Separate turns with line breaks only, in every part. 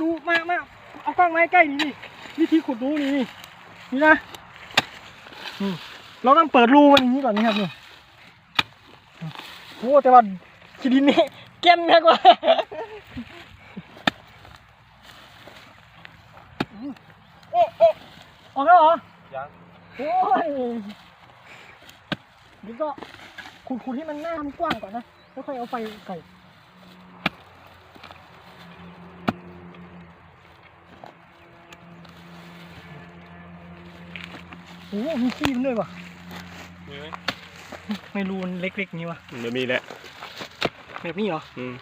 ดูมามาเอากล้องมาให้ใกล้นี่นี่วิธีขุดรูนี่นี่นี่นะนี่เราต้องเปิดรูมันอย่างนี้ก่อนนะครับนี่โอ้แต่ว่าขี้ดินนี่แก่นแม่กว่าโอ้โอ้ออกแล้วเหรอ
ยัง
โอ้ยนี่ก็ขุดขุดให้มันหน้ามันกว้างก่อนนะแล้วค่อยเอาไฟใส่ โอ้โหมีขี้มันด้วยวะ
มีไหม
ไม่รู้มันเล็กๆอย่างนี้วะ
ไม่มีแหละ
แบบนี้เหรอ
อืม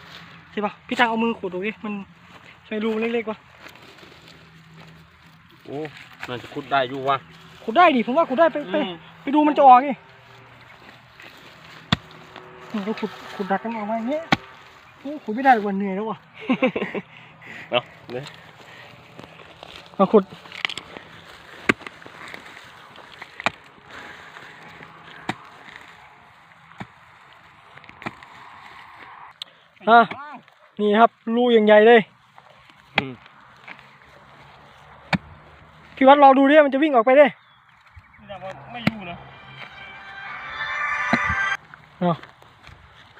ใช่ปะพี่ตังเอามือขุดดูดิมันใช่รูมันเล็กๆวะ
โอ้น่าจะขุดได้อยู่วะ
ขุดได้ดิผมว่าขุดได้ไปไป
อืม
ไปดูมันจะออกไงนี่ก็ขุดขุดดักกันออกมาอย่างเงี้ยโอ้ขุดไม่ได้หรอกวันเหนื่อยแล้ววะ
เอาเนี่ย
มาขุด อะนี่ครับรูอย่างใหญ่เลย
อืม
พี่วัดรอดูดิมันจะวิ่งออกไปเด้
ไม่อยู่นะ
เอา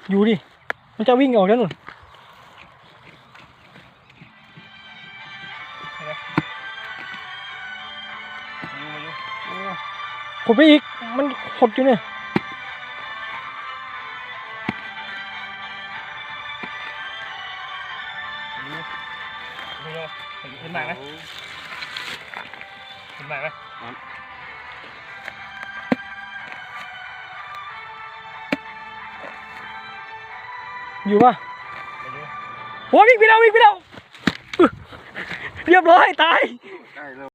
อยู่ดิ มันจะวิ่งออกแล้วนุ่น
อยู่มาอยู่
ขุดไปอีก มันขดอยู่เนี่ย
อยู่ไม่อยู่เห็นไหมไหมเห็นไหมไหม
อยู่ปะ
ไม่อยู่
โอ้ยวิ่งไปแล้ววิ่งไปแล้วอึ๊ะเรียบร้อยตาย
ใกล้แล้ว